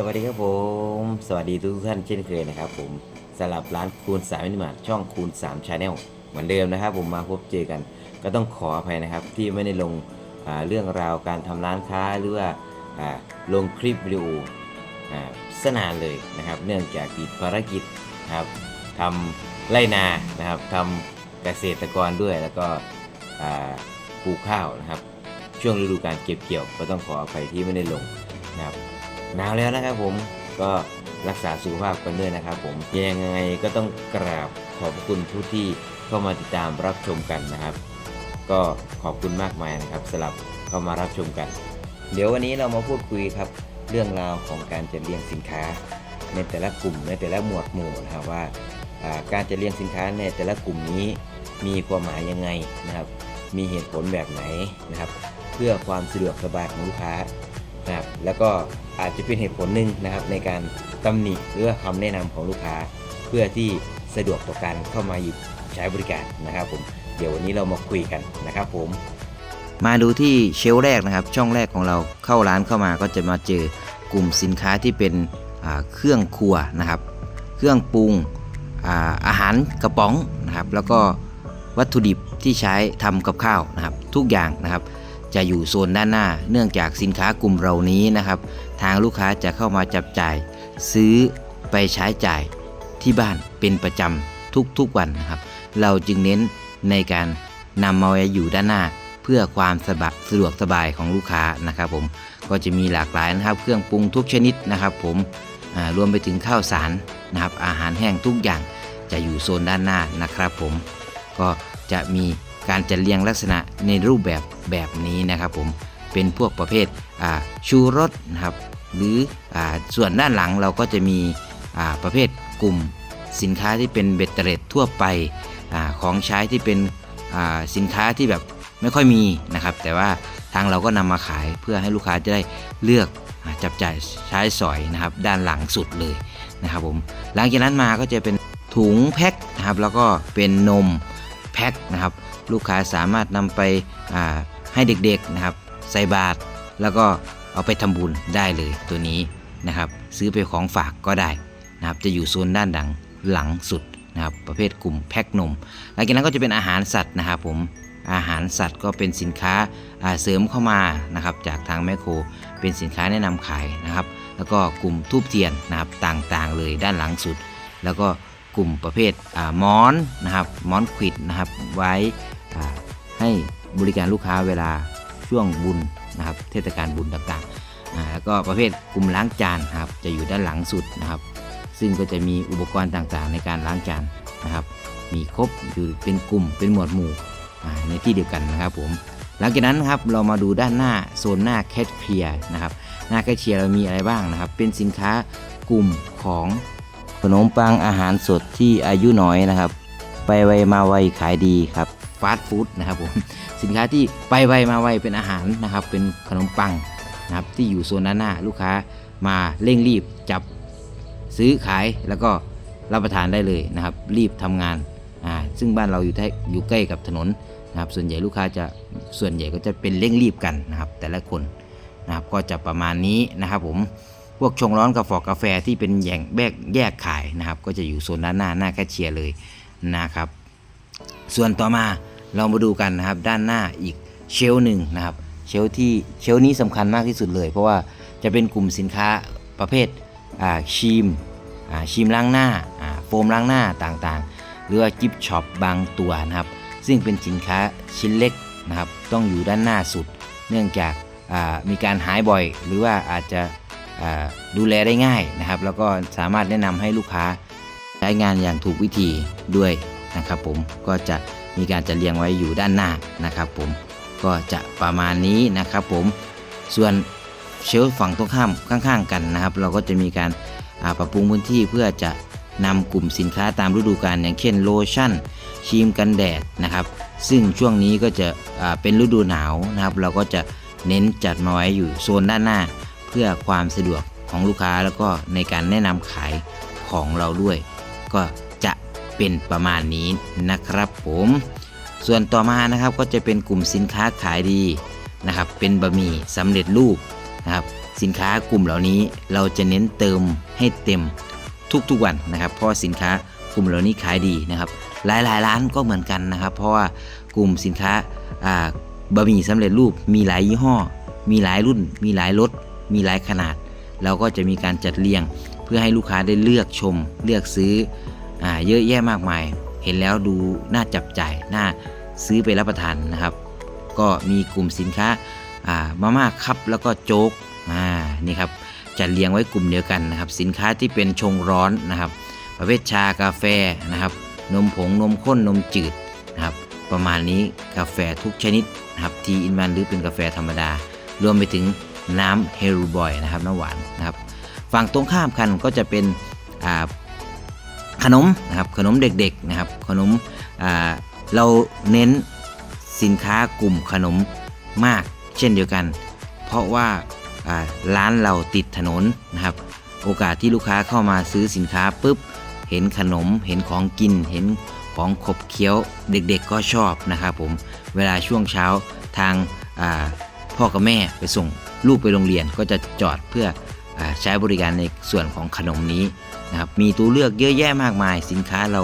สวัสดีครับผม สวัสดีทุกท่านเช่นเคยนะครับผมสำหรับร้านคูณ3มินิมาร์ทช่องคูณ3ชาแนลเหมือนเดิมนะครับ ผมมาพบเจอกัน ก็ต้องขออภัยนะครับ ที่ไม่ได้ลงเรื่องราวการทำร้านค้าหรือว่าลงคลิปวิดีโออ่สนานเลยนะครับ เนื่องจากติดภารกิจครับทำไรนานะครับทำเกษตรกรด้วยแล้วก็ปลูกข้าวนะครับ ช่วงฤดูการเก็บเกี่ยว ก็ต้องขออภัยที่ไม่ได้ลงนะครับ หนาวแล้วนะครับผมก็รักษาสุขภาพกันด้วยนะครับผมยังไงก็ต้องกราบขอบคุณผู้ที่เข้ามาติดตามรับชมกันนะครับ ก็ขอบคุณมากมายนะครับสำหรับเข้ามารับชมกัน เดี๋ยววันนี้เรามาพูดคุยครับ เรื่องราวของการจัดเรียงสินค้า ในแต่ละกลุ่มในแต่ละหมวดหมู่นะครับว่าอ่าการจัดเรียงสินค้าในแต่ละกลุ่มนี้มีความหมายยังไงนะครับ มีเหตุผลแบบไหนนะครับ เพื่อความสะดวกสบายของลูกค้า นะครับแล้วก็อาจจะเป็นเหตุผลหนึ่งนะครับในการตำหนิหรือว่าคำแนะนำของลูกค้า เพื่อที่สะดวกต่อการเข้ามาหยิบใช้บริการนะครับผมเดี๋ยววันนี้เรามาคุยกันนะครับผมมาดูที่เชลแรกนะครับ ช่องแรกของเราเข้าร้านเข้ามาก็จะมาเจอกลุ่มสินค้าที่เป็นเครื่องครัวนะครับ เครื่องปรุงอาอาหารกระป๋องนะครับ แล้วก็วัตถุดิบที่ใช้ทำกับข้าวนะครับ ทุกอย่างนะครับ จะอยู่โซนด้านหน้า เนื่องจากสินค้ากลุ่มเหล่านี้นะครับ ทางลูกค้าจะเข้ามาจับจ่าย ซื้อไปใช้จ่ายที่บ้านเป็นประจำทุกๆวันนะครับ เราจึงเน้นในการนำมาไว้อยู่ด้านหน้า เพื่อความสบสะดวกสบายของลูกค้านะครับผมก็จะมีหลากหลายนะครับ เครื่องปรุงทุกชนิดนะครับ ผมรวมไปถึงข้าวสารนะครับ อาหารแห้งทุกอย่างจะอยู่โซนด้านหน้านะครับ ผมก็จะมีการจัดเรียงลักษณะในรูปแบบ แบบนี้นะครับผมเป็นพวกประเภทชูรสนะครับหรืออส่วนด้านหลังเราก็จะมีประเภทกลุ่มสินค้าที่เป็นเบ็ดเตร็ดทั่วไปอของใช้ที่เป็นสินค้าที่แบบไม่ค่อยมีนะครับ แต่ว่าทางเราก็นำมาขายเพื่อให้ลูกค้าจะได้เลือกอจับจ่ายใช้สอยนะครับ ด้านหลังสุดเลยนะครับผมหลังจากนั้นมาก็จะเป็นถุงแพ็คนะครับแล้วก็เป็นนมแพ็คนะครับ ลูกค้าสามารถนำไป ให้เด็กๆนะครับใส่บาตรแล้วก็เอาไปทำบุญได้เลยตัวนี้นะครับซื้อไปของฝากก็ได้นะครับจะอยู่โซนด้านดังหลังสุดนะครับประเภทกลุ่มแพ็คนม หลังจากนั้นก็จะเป็นอาหารสัตว์นะครับผมอาหารสัตว์ก็เป็นสินค้าาเสริมเข้ามานะครับจากทางแมคโครเป็นสินค้าแนะนำขายนะครับ แล้วก็กลุ่มทูบเทียนนะครับต่างๆ เลยด้านหลังสุด แล้วก็กลุ่มประเภทอ่ามอนนะครับม้อนควิดนะครับไว้ให้ บริการลูกค้าเวลาช่วงบุญนะครับ เทศกาลบุญต่างๆแล้วก็ประเภทกลุ่มล้างจานครับจะอยู่ด้านหลังสุดนะครับ ซึ่งก็จะมีอุปกรณ์ต่างๆ ในการล้างจานนะครับ มีครบอยู่เป็นกลุ่มเป็นหมวดหมู่ในที่เดียวกันนะครับผมหลังจากนั้นครับเรามาดูด้านหน้าโซนหน้าแคชเพียร์นะครับหน้าแคชเชียร์เรามีอะไรบ้างนะครับ เป็นสินค้ากลุ่มของขนมปังอาหารสดที่อายุน้อยนะครับ ไปไวมาไวขายดีครับ ฟาสต์ฟู้ดนะครับผมสินค้าที่ไปไวมาไวเป็นอาหารนะครับ เป็นขนมปังนะครับที่อยู่โซนด้านหน้าลูกค้ามาเร่งรีบจับซื้อขายแล้วก็รับประทานได้เลยนะครับ รีบทำงานอ่าซึ่งบ้านเราอยู่ใกล้อยู่ใกล้กับถนนนะครับส่วนใหญ่ลูกค้าจะส่วนใหญ่ก็จะเป็นเร่งรีบกันนะครับแต่ละคนนะครับก็จะประมาณนี้นะครับผมพวกชงร้อนกาแฟกาแฟที่เป็นแยงแบกแยกขายนะครับ ก็จะอยู่โซนด้านหน้าหน้าแคชเชียร์เลยนะครับ ส่วนต่อมาเรามาดูกันนะครับด้านหน้าอีกเชลหนึ่งนะครับเชลที่เชลนี้สำคัญมากที่สุดเลย เพราะว่าจะเป็นกลุ่มสินค้าประเภทอ่าครีมอ่าครีมล้างหน้าอ่าโฟมล้างหน้าต่างๆ หรือว่ากิฟช็อปบางตัวนะครับ ซึ่งเป็นสินค้าชิ้นเล็กนะครับต้องอยู่ด้านหน้าสุด เนื่องจากอ่ามีการหายบ่อย หรือว่าอาจจะอ่าดูแลได้ง่ายนะครับ แล้วก็สามารถแนะนำให้ลูกค้าใช้งานอย่างถูกวิธีด้วย นะครับผมก็จะมีการจัดเรียงไว้อยู่ด้านหน้านะครับผมก็จะประมาณนี้นะครับผมส่วนเชลฟ์ฝั่งตรงข้ามข้างๆ กันนะครับ เราก็จะมีการาปรับปรุงพื้นที่เพื่อจะนำกลุ่มสินค้าตามฤดูกาลอย่างเช่นโลชั่นครีมกันแดดนะครับ ซึ่งช่วงนี้ก็จะเป็นฤดูหนาวนะครับ เราก็จะเน้นจัดมาไว้อยู่โซนด้านหน้า เพื่อความสะดวกของลูกค้าแล้วก็ในการแนะนำขายของเราด้วย ก็ เป็นประมาณนี้นะครับผม ส่วนต่อมานะครับก็จะเป็นกลุ่มสินค้าขายดีนะครับ เป็นบะหมี่สำเร็จรูปนะครับ สินค้ากลุ่มเหล่านี้เราจะเน้นเติมให้เต็มทุกๆวันนะครับ เพราะสินค้ากลุ่มเหล่านี้ขายดีนะครับ หลายๆร้านก็เหมือนกันนะครับ เพราะว่ากลุ่มสินค้าบะหมี่สำเร็จรูปมีหลายยี่ห้อ มีหลายรุ่น มีหลายรสมีหลายขนาด เราก็จะมีการจัดเรียง เพื่อให้ลูกค้าได้เลือกชม เลือกซื้อ อาเยอะแยะมากมาย เห็นแล้วดูน่าจับจ่ายน่าซื้อไปรับประทานนะครับ ก็มีกลุ่มสินค้าอ่ามาม่าครับแล้วก็โจ๊กอ่านี่ครับจัดเรียงไว้กลุ่มเดียวกันนะครับ สินค้าที่เป็นชงร้อนนะครับ ประเภทชากาแฟนะครับ นมผงนมข้นนมจืดนะครับ ประมาณนี้กาแฟทุกชนิดนะครับทีอินวันหรือเป็นกาแฟธรรมดา รวมไปถึงน้ำเฮรูบอยนะครับน้ำหวานนะครับ ฝั่งตรงข้ามกันก็จะเป็นอ่า นมนะครับขนมเด็กๆนะครับขนมเราเน้นสินค้ากลุ่มขนมมากเช่นเดียวกัน เพราะว่าร้านเราติดถนนนะครับ โอกาสที่ลูกค้าเข้ามาซื้อสินค้าปุ๊บเห็นขนมเห็นของกินเห็นของขบเคี้ยวเด็กๆก็ชอบนะครับผมเวลาช่วงเช้าทางาพ่อกับแม่ไปส่งลูกไปโรงเรียนก็จะจอดเพื่ออใช้บริการในส่วนของขนมนี้ นะครับมีตัวเลือกเยอะแยะมากมาย สินค้าเรา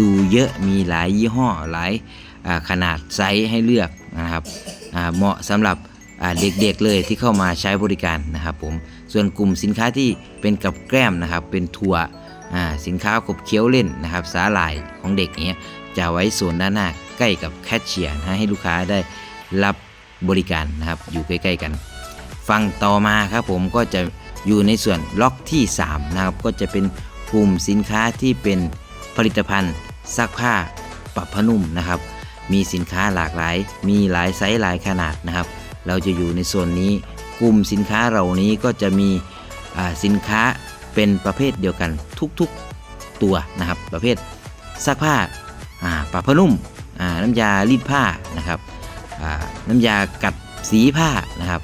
ดูเยอะมีหลายยี่ห้อหลายาขนาดไซส์ให้เลือกนะครับเหมาะสำหรับเด็กๆเลยที่เข้ามาใช้บริการนะครับผมส่วนกลุ่มสินค้าที่เป็นกับแกล้มนะครับเป็นถั่วสินค้าขบเคี้ยวเล่นนะครับสาหร่ายของเด็กเนี้ยจะไว้โซนด้านหน้าใกล้กับแคชเชียร์นะให้ลูกค้าได้รับบริการนะครับอยู่ใกล้ ๆ กัน ฝั่งต่อมาครับผมก็จะ อยู่ในส่วนล็อกที่3นะครับก็จะเป็นกลุ่มสินค้าที่เป็นผลิตภัณฑ์ซักผ้าปรับผ้านุ่มนะครับ มีสินค้าหลากหลาย มีหลายไซส์หลายขนาดนะครับ เราจะอยู่ในส่วนนี้กลุ่มสินค้าเหล่านี้ก็จะมีสินค้าเป็นประเภทเดียวกันทุกๆตัวนะครับ ประเภทซักผ้าปรับผ้านุ่มน้ำยารีดผ้านะครับน้ำยากัดสีผ้านะครับ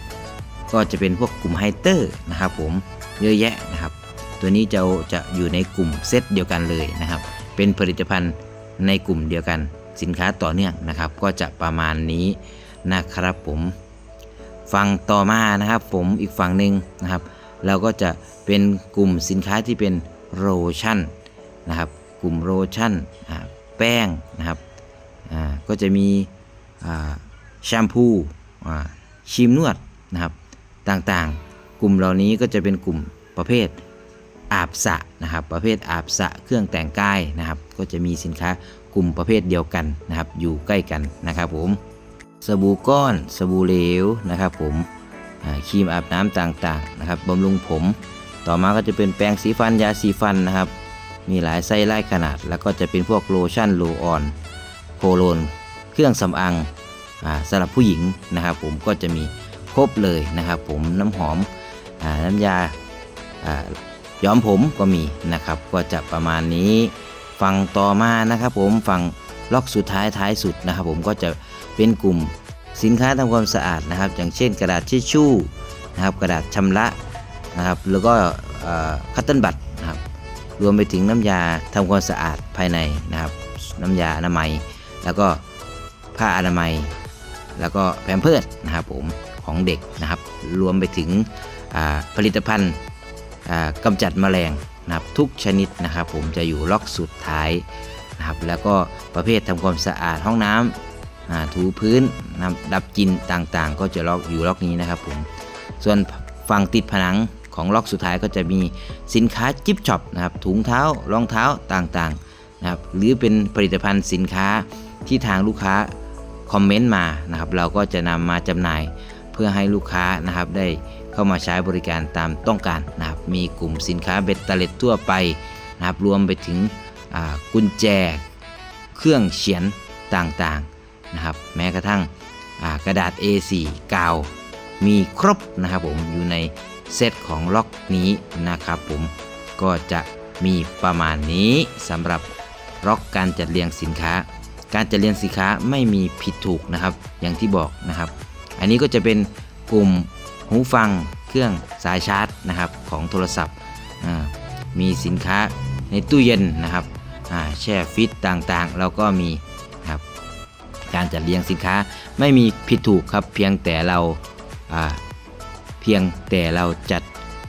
ก็จะเป็นพวกกลุ่มไฮเตอร์นะครับผมเยอะแยะนะครับ ตัวนี้จะจะอยู่ในกลุ่มเซตเดียวกันเลยนะครับ เป็นผลิตภัณฑ์ในกลุ่มเดียวกันสินค้าต่อเนื่องนะครับ ก็จะประมาณนี้นะครับผมฝั่งต่อมานะครับผมอีกฝั่งหนึ่งนะครับ เราก็จะเป็นกลุ่มสินค้าที่เป็นโลชั่นนะครับ กลุ่มโลชั่นแป้งนะครับก็จะมีแชมพูอ่าครีมนวดนะครับ ต่างๆ กลุ่มเหล่านี้ก็จะเป็นกลุ่มประเภทอาบสระนะครับ ประเภทอาบสระเครื่องแต่งกายนะครับ ก็จะมีสินค้ากลุ่มประเภทเดียวกันนะครับ อยู่ใกล้กันนะครับผมสบู่ก้อนสบู่เหลวนะครับผมครีมอาบน้ำต่างๆนะครับบำรุงผม ต่อมาก็จะเป็นแปรงสีฟันยาสีฟันนะครับ มีหลายไส้ไล่ขนาด แล้วก็จะเป็นพวกโลชั่นโลออนโคโลน เครื่องสำอางอสำหรับผู้หญิงนะครับ ผมก็จะมี รบเลยนะครับ ผมน้ำหอมอน้ำยาอ่าย้อมผมก็มีนะครับ ก็จะประมาณนี้ฝั่งต่อมานะครับผมฝั่งล็อกสุดท้ายท้ายสุดนะครับ ผมก็จะเป็นกลุ่มสินค้าทำความสะอาดนะครับ อย่างเช่น กระดาษทิชชู่นะครับ กระดาษชำระนะครับ แล้วก็คัตเติ้ลบัตนะครับรวมไปถึงน้ำยาทำความสะอาดภายในนะครับ น้ำยาอนามัย แล้วก็ผ้าอนามัย แล้วก็แพมเพิร์ดนะครับผม ของเด็กนะครับ รวมไปถึงผลิตภัณฑ์กำจัดแมลงนะครับทุกชนิดนะครับ ผมจะอยู่ล็อกสุดท้ายนะครับ แล้วก็ประเภททำความสะอาดห้องน้ำถูพื้นนะครับดับกลิ่นต่างๆ ก็จะล็อกอยู่ล็อกนี้นะครับผมส่วนฝั่งติดผนังของล็อกสุดท้ายก็จะมีสินค้าจิ๊บช็อปนะครับถุงเท้ารองเท้าต่างๆนะครับหรือเป็นผลิตภัณฑ์สินค้าที่ทางลูกค้าคอมเมนต์มานะครับ เราก็จะนำมาจำหน่าย พื่อให้ลูกค้านะครับได้เข้ามาใช้บริการตามต้องการนะครับมีกลุ่มสินค้าเบ็ดเตล็ดทั่วไปนะครับรวมไปถึงกุญแจ เครื่องเขียนต่างๆนะครับแม้กระทั่งกระดาษ A4 กาวมีครบนะครับผมอยู่ในเซตของล็อกนี้นะครับผมก็จะมีประมาณนี้สำหรับล็อกการจัดเรียงสินค้า การจัดเรียงสินค้าไม่มีผิดถูกนะครับ อย่างที่บอกนะครับ อันนี้ก็จะเป็นกลุ่มหูฟังเครื่องสายชาร์จนะครับของโทรศัพท์ มีสินค้าในตู้เย็นนะครับแช่ฟิตต่างๆ เราก็มีครับการจัดเรียงสินค้าไม่มีผิดถูกครับเพียงแต่เราเพียงแต่เราจัด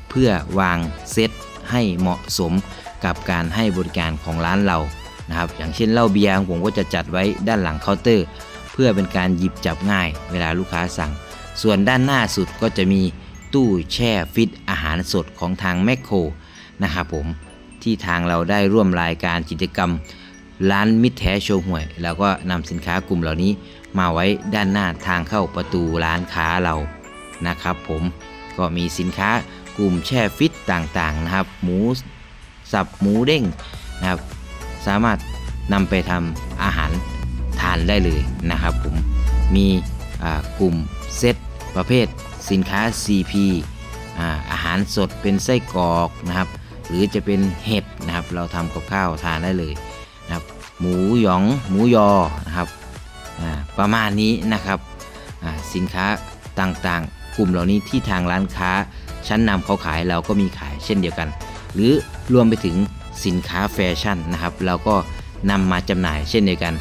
เพื่อวางเซตให้เหมาะสมกับการให้บริการของร้านเรานะครับอย่างเช่นเหล้าเบียร์ผมก็จะจัดไว้ด้านหลังเคาน์เตอร์ เพื่อเป็นการหยิบจับง่ายเวลาลูกค้าสั่ง ส่วนด้านหน้าสุดก็จะมีตู้แช่ฟิตอาหารสดของทางแมคโครนะครับผมที่ทางเราได้ร่วมรายการกิจกรรม ร้านมิตรแท้โชว์หวยแล้วก็นำสินค้ากลุ่มเหล่านี้มาไว้ด้านหน้าทางเข้าประตูร้านค้าเรานะครับผมก็มีสินค้ากลุ่มแช่ฟิตต่างๆนะครับ หมูสับหมูเด้งนะครับ สามารถนำไปทำอาหารานได้เลยนะครับผมมีกลุ่มเซตประเภทสินค้า CP อาอาหารสดเป็นไส้กรอกนะครับ หรือจะเป็นเห็ดนะครับ เราทำกับข้าวทานได้เลยนะครับ หมูหยองหมูยอนะครับประมาณนี้นะครับสินค้าต่างๆ กลุ่มเหล่านี้ที่ทางร้านค้าชั้นนำเขาขายเราก็มีขายเช่นเดียวกัน หรือรวมไปถึงสินค้าแฟชั่นนะครับ เราก็นำมาจำหน่ายเช่นเดียวกัน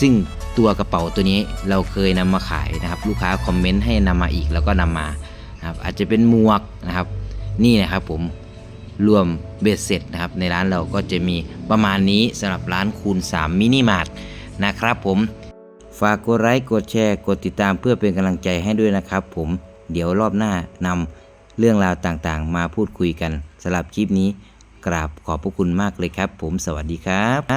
ซึ่งตัวกระเป๋าตัวนี้เราเคยนำมาขายนะครับ ลูกค้าคอมเมนต์ให้นำมาอีกแล้วก็นำมานะครับอาจจะเป็นหมวกนะครับ นี่นะครับผมรวมเบ็ดเสร็จนะครับในร้านเราก็จะมีประมาณนี้สำหรับร้านคูณ 3 มินิมาร์ทนะครับผมฝากกดไลค์กดแชร์ กดติดตามเพื่อเป็นกำลังใจให้ด้วยนะครับผมเดี๋ยวรอบหน้านำเรื่องราวต่างๆ มาพูดคุยกันสำหรับคลิปนี้ กราบขอบพระคุณมากเลยครับ ผมสวัสดีครับ